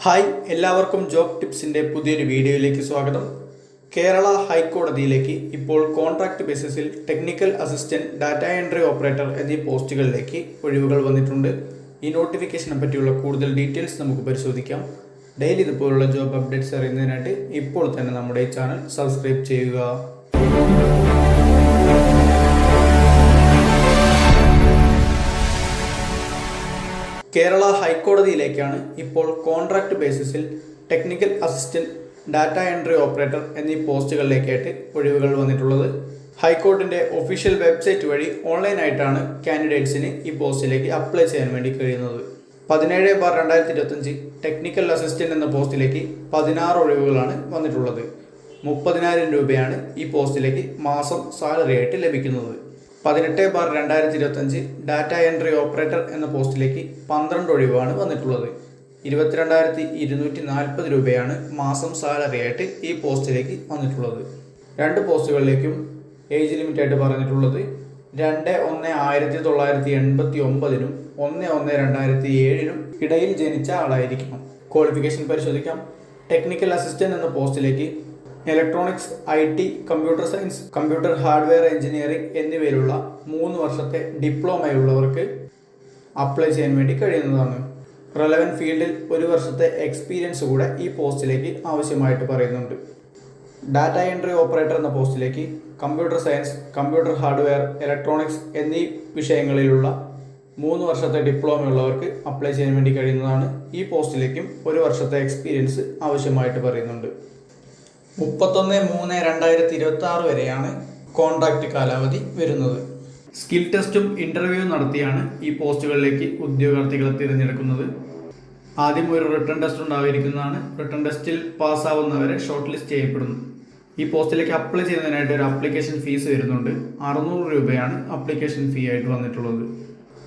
Hi എല്ലാവർക്കും job ടിപ്സിന്റെ പുതിയൊരു വീഡിയോയിലേക്ക് സ്വാഗതം. കേരള ഹൈക്കോടതിയിലേക്ക് ഇപ്പോൾ contract ബേസിസിൽ technical assistant data entry operator എന്നീ പോസ്റ്റുകളിലേക്ക് ഒഴിവുകൾ വന്നിട്ടുണ്ട്. ഈ നോട്ടിഫിക്കേഷനെ പറ്റിയുള്ള കൂടുതൽ ഡീറ്റെയിൽസ് നമുക്ക് പരിശോധിക്കാം. ഡെയിലി ഇതുപോലുള്ള ജോബ് അപ്ഡേറ്റ്സ് അറിയുന്നതിനായിട്ട് ഇപ്പോൾ തന്നെ നമ്മുടെ ഈ ചാനൽ സബ്സ്ക്രൈബ് ചെയ്യുക. കേരള ഹൈക്കോടതിയിലേക്കാണ് ഇപ്പോൾ contract ബേസിസിൽ technical assistant data entry operator എന്നീ പോസ്റ്റുകളിലേക്കായിട്ട് ഒഴിവുകൾ വന്നിട്ടുള്ളത്. ഹൈക്കോർട്ടിന്റെ ഒഫീഷ്യൽ വെബ്സൈറ്റ് വഴി ഓൺലൈനായിട്ടാണ് കാൻഡിഡേറ്റ്സിന് ഈ പോസ്റ്റിലേക്ക് അപ്ലൈ ചെയ്യാൻ വേണ്ടി കഴിയുന്നത്. പതിനേഴ് ബാർ രണ്ടായിരത്തി ഇരുപത്തഞ്ച് ടെക്നിക്കൽ അസിസ്റ്റന്റ് എന്ന പോസ്റ്റിലേക്ക് പതിനാറ് ഒഴിവുകളാണ് വന്നിട്ടുള്ളത്. മുപ്പതിനായിരം രൂപയാണ് ഈ പോസ്റ്റിലേക്ക് മാസം സാലറി ആയിട്ട് ലഭിക്കുന്നത്. പതിനെട്ട് ബാർ രണ്ടായിരത്തി ഇരുപത്തഞ്ച് ഡാറ്റ എൻട്രി ഓപ്പറേറ്റർ എന്ന പോസ്റ്റിലേക്ക് പന്ത്രണ്ട് ഒഴിവാണ് വന്നിട്ടുള്ളത്. ഇരുപത്തിരണ്ടായിരത്തി ഇരുന്നൂറ്റി നാൽപ്പത് രൂപയാണ് മാസം സാലറി ആയിട്ട് ഈ പോസ്റ്റിലേക്ക് വന്നിട്ടുള്ളത്. രണ്ട് പോസ്റ്റുകളിലേക്കും ഏജ് ലിമിറ്റ് ആയിട്ട് പറഞ്ഞിട്ടുള്ളത് രണ്ട് ഒന്ന് ആയിരത്തി തൊള്ളായിരത്തി എൺപത്തി ഒമ്പതിനും ഒന്ന് ഒന്ന് രണ്ടായിരത്തി ഏഴിനും ഇടയിൽ ജനിച്ച ആളായിരിക്കണം. ക്വാളിഫിക്കേഷൻ പരിശോധിക്കാം. ടെക്നിക്കൽ അസിസ്റ്റന്റ് എന്ന പോസ്റ്റിലേക്ക് electronics I T computer science computer hardware engineering എന്നിവയിലുള്ള മൂന്ന് വർഷത്തെ ഡിപ്ലോമയുള്ളവർക്ക് അപ്ലൈ ചെയ്യാൻ വേണ്ടി കഴിയുന്നതാണ്. റെലവൻ ഫീൽഡിൽ ഒരു വർഷത്തെ എക്സ്പീരിയൻസ് കൂടെ ഈ പോസ്റ്റിലേക്ക് ആവശ്യമായിട്ട് പറയുന്നുണ്ട്. ഡാറ്റ എൻട്രി ഓപ്പറേറ്റർ എന്ന പോസ്റ്റിലേക്ക് computer science computer hardware electronics എന്നീ വിഷയങ്ങളിലുള്ള മൂന്ന് വർഷത്തെ ഡിപ്ലോമ ഉള്ളവർക്ക് അപ്ലൈ ചെയ്യാൻ വേണ്ടി കഴിയുന്നതാണ് ഈ പോസ്റ്റിലേക്കും ഒരു വർഷത്തെ എക്സ്പീരിയൻസ് ആവശ്യമായിട്ട് പറയുന്നുണ്ട്. മുപ്പത്തൊന്ന് മൂന്ന് രണ്ടായിരത്തി ഇരുപത്തി ആറ് വരെയാണ് കോൺട്രാക്ട് കാലാവധി വരുന്നത്. സ്കിൽ ടെസ്റ്റും ഇന്റർവ്യൂ നടത്തിയാണ് ഈ പോസ്റ്റുകളിലേക്ക് ഉദ്യോഗാർത്ഥികളെ തിരഞ്ഞെടുക്കുന്നത്. ആദ്യം ഒരു റിട്ടേൺ ടെസ്റ്റ് ഉണ്ടാവുന്നതാണ് റിട്ടേൺ ടെസ്റ്റിൽ പാസ്സാവുന്നവരെ ഷോർട്ട് ലിസ്റ്റ് ചെയ്യപ്പെടുന്നു. ഈ പോസ്റ്റിലേക്ക് അപ്ലൈ ചെയ്യുന്നതിനായിട്ട് ഒരു അപ്ലിക്കേഷൻ ഫീസ് വരുന്നുണ്ട്. അറുന്നൂറ് രൂപയാണ് അപ്ലിക്കേഷൻ ഫീ ആയിട്ട് വന്നിട്ടുള്ളത്.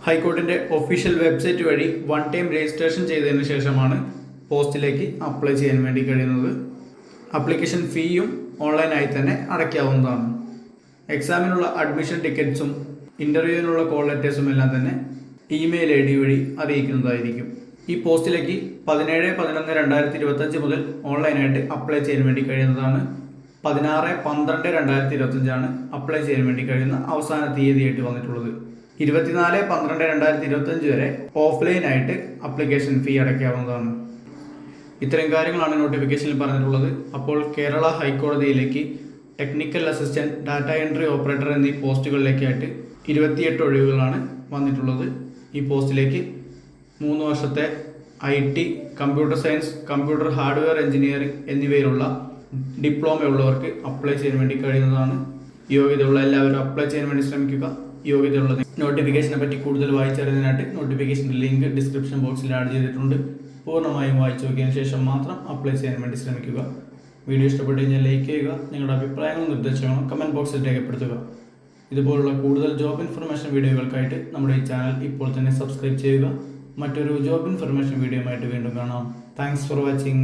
ഹൈക്കോർട്ടിന്റെ ഒഫീഷ്യൽ വെബ്സൈറ്റ് വഴി വൺ ടൈം രജിസ്ട്രേഷൻ ചെയ്തതിന് ശേഷമാണ് പോസ്റ്റിലേക്ക് അപ്ലൈ ചെയ്യാൻ വേണ്ടി കഴിയുന്നത്. ആപ്ലിക്കേഷൻ ഫീയും ഓൺലൈനായി തന്നെ അടയ്ക്കാവുന്നതാണ്. എക്സാമിനുള്ള അഡ്മിഷൻ ടിക്കറ്റ്സും ഇന്റർവ്യൂവിനുള്ള കോൾ ലെറ്റേഴ്സും എല്ലാം തന്നെ ഇമെയിൽ ഐ ഡി വഴി അറിയിക്കുന്നതായിരിക്കും. ഈ പോസ്റ്റിലേക്ക് പതിനേഴ് പതിനൊന്ന് രണ്ടായിരത്തി ഇരുപത്തഞ്ച് മുതൽ ഓൺലൈനായിട്ട് അപ്ലൈ ചെയ്യാൻ വേണ്ടി കഴിയുന്നതാണ്. പതിനാറ് പന്ത്രണ്ട് രണ്ടായിരത്തി ഇരുപത്തഞ്ചാണ് അപ്ലൈ ചെയ്യാൻ വേണ്ടി കഴിയുന്ന അവസാന തീയതിയായിട്ട് വന്നിട്ടുള്ളത്. ഇരുപത്തിനാല് പന്ത്രണ്ട് രണ്ടായിരത്തി ഇരുപത്തഞ്ച് വരെ ഓഫ്ലൈനായിട്ട് അപ്ലിക്കേഷൻ ഫീ അടയ്ക്കാവുന്നതാണ്. ഇത്രയും കാര്യങ്ങളാണ് നോട്ടിഫിക്കേഷനിൽ പറഞ്ഞിട്ടുള്ളത്. അപ്പോൾ Kerala ഹൈക്കോടതിയിലേക്ക് technical assistant data entry operator എന്നീ പോസ്റ്റുകളിലേക്കായിട്ട് ഇരുപത്തിയെട്ട് ഒഴിവുകളാണ് വന്നിട്ടുള്ളത്. ഈ പോസ്റ്റിലേക്ക് മൂന്ന് വർഷത്തെ I T computer science computer hardware engineering എന്നിവയിലുള്ള diploma ഉള്ളവർക്ക് അപ്ലൈ ചെയ്യാൻ വേണ്ടി കഴിയുന്നതാണ് യോഗ്യതയുള്ള എല്ലാവരും അപ്ലൈ ചെയ്യാൻ വേണ്ടി ശ്രമിക്കുക. യോഗ്യതയുള്ള നോട്ടിഫിക്കേഷനെ പറ്റി കൂടുതൽ വായിച്ചറിയാനായിട്ട് നോട്ടിഫിക്കേഷന്റെ ലിങ്ക് ഡിസ്ക്രിപ്ഷൻ ബോക്സിൽ ആഡ് ചെയ്തിട്ടുണ്ട്. പൂർണമായും വായിച്ചു നോക്കിയതിന് ശേഷം മാത്രം അപ്ലൈ ചെയ്യാൻ വേണ്ടി ശ്രമിക്കുക. വീഡിയോ ഇഷ്ടപ്പെട്ടു കഴിഞ്ഞാൽ ലൈക്ക് ചെയ്യുക നിങ്ങളുടെ അഭിപ്രായങ്ങളും നിർദ്ദേശങ്ങളും കമന്റ് ബോക്സിൽ രേഖപ്പെടുത്തുക. ഇതുപോലുള്ള കൂടുതൽ ജോബ് ഇൻഫർമേഷൻ വീഡിയോകൾക്കായിട്ട് നമ്മുടെ ഈ ചാനൽ ഇപ്പോൾ തന്നെ സബ്സ്ക്രൈബ് ചെയ്യുക. മറ്റൊരു ജോബ് ഇൻഫർമേഷൻ വീഡിയോയുമായിട്ട് വീണ്ടും കാണാം. Thanks for watching